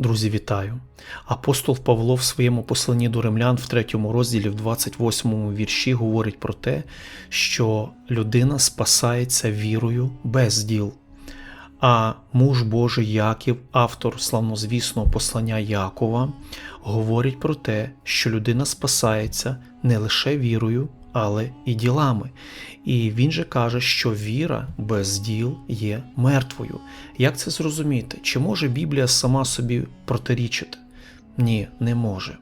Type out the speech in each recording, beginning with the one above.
Друзі, вітаю! Апостол Павло в своєму посланні до римлян в третьому розділі, в 28 вірші, говорить про те, що людина спасається вірою без діл. А муж Божий Яків, автор славнозвісного послання Якова, говорить про те, що людина спасається не лише вірою, але і ділами. І він же каже, що віра без діл є мертвою. Як це зрозуміти? Чи може Біблія сама собі протирічити? Ні, не може.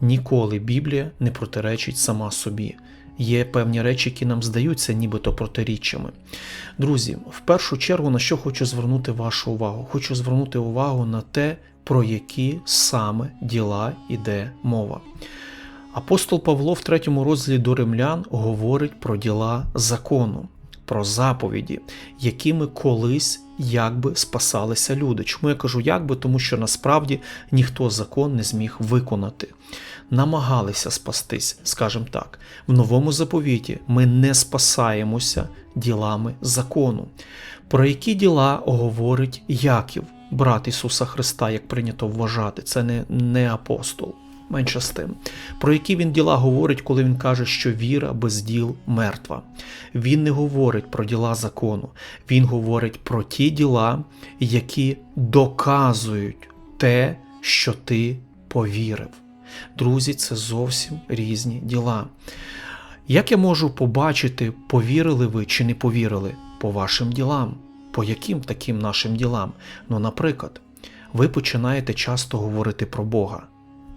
Ніколи Біблія не протиречить сама собі. Є певні речі, які нам здаються нібито протиріччями. Друзі, в першу чергу на що хочу звернути вашу увагу? Хочу звернути увагу на те, про які саме діла йде мова. Апостол Павло в третьому розділі до римлян говорить про діла закону, про заповіді, якими колись якби спасалися люди. Чому я кажу якби? Тому що насправді ніхто закон не зміг виконати. Намагалися спастись, скажімо так. В новому заповіті ми не спасаємося ділами закону. Про які діла говорить Яків, брат Ісуса Христа, як прийнято вважати, це не, не апостол. Менше з тим, про які він діла говорить, коли він каже, що віра без діл мертва. Він не говорить про діла закону, він говорить про ті діла, які доказують те, що ти повірив. Друзі, це зовсім різні діла. Як я можу побачити, повірили ви чи не повірили по вашим ділам? По яким таким нашим ділам? Ну, наприклад, ви починаєте часто говорити про Бога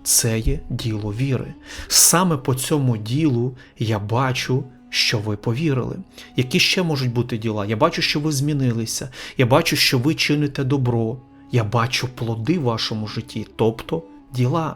це є діло віри. Саме по цьому ділу я бачу, що ви повірили. Які ще можуть бути діла? Я бачу, що ви змінилися. Я бачу, що ви чините добро. Я бачу плоди в вашому житті, тобто діла.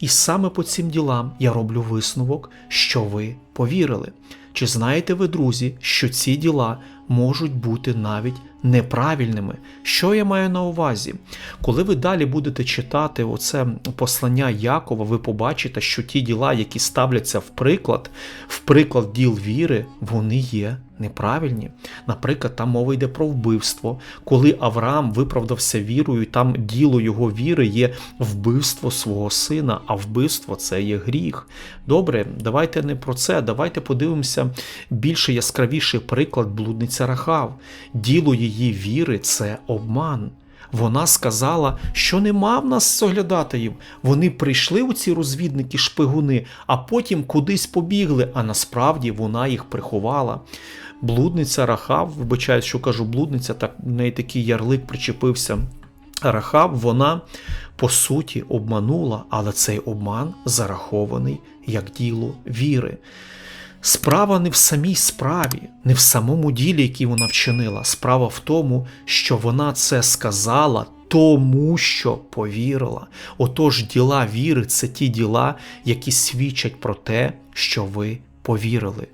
І саме по цим ділам я роблю висновок, що ви повірили. Чи знаєте ви, друзі, що ці діла можуть бути навіть неправильними? Що я маю на увазі? Коли ви далі будете читати оце послання Якова, ви побачите, що ті діла, які ставляться в приклад, в приклад діл віри, вони є неправильні. Наприклад, там мова йде про вбивство. Коли Авраам виправдався вірою, там діло його віри є вбивство свого сина, а вбивство це є гріх. Добре, давайте не про це. Давайте подивимося більше яскравіший приклад блудниця Рахав. Діло її віри це обман. Вона сказала, що нема в нас соглядатаїв. Вони прийшли у ці розвідники шпигуни, а потім кудись побігли, а насправді вона їх приховала. Блудниця Рахав, вибачаю, що кажу блудниця, так в неї такий ярлик причепився. Рахав, вона по суті обманула, але цей обман зарахований як діло віри. Справа не в самій справі, не в самому ділі, який вона вчинила. Справа в тому, що вона це сказала тому, що повірила. Отож, діла віри це ті діла, які свідчать про те, що ви повірили.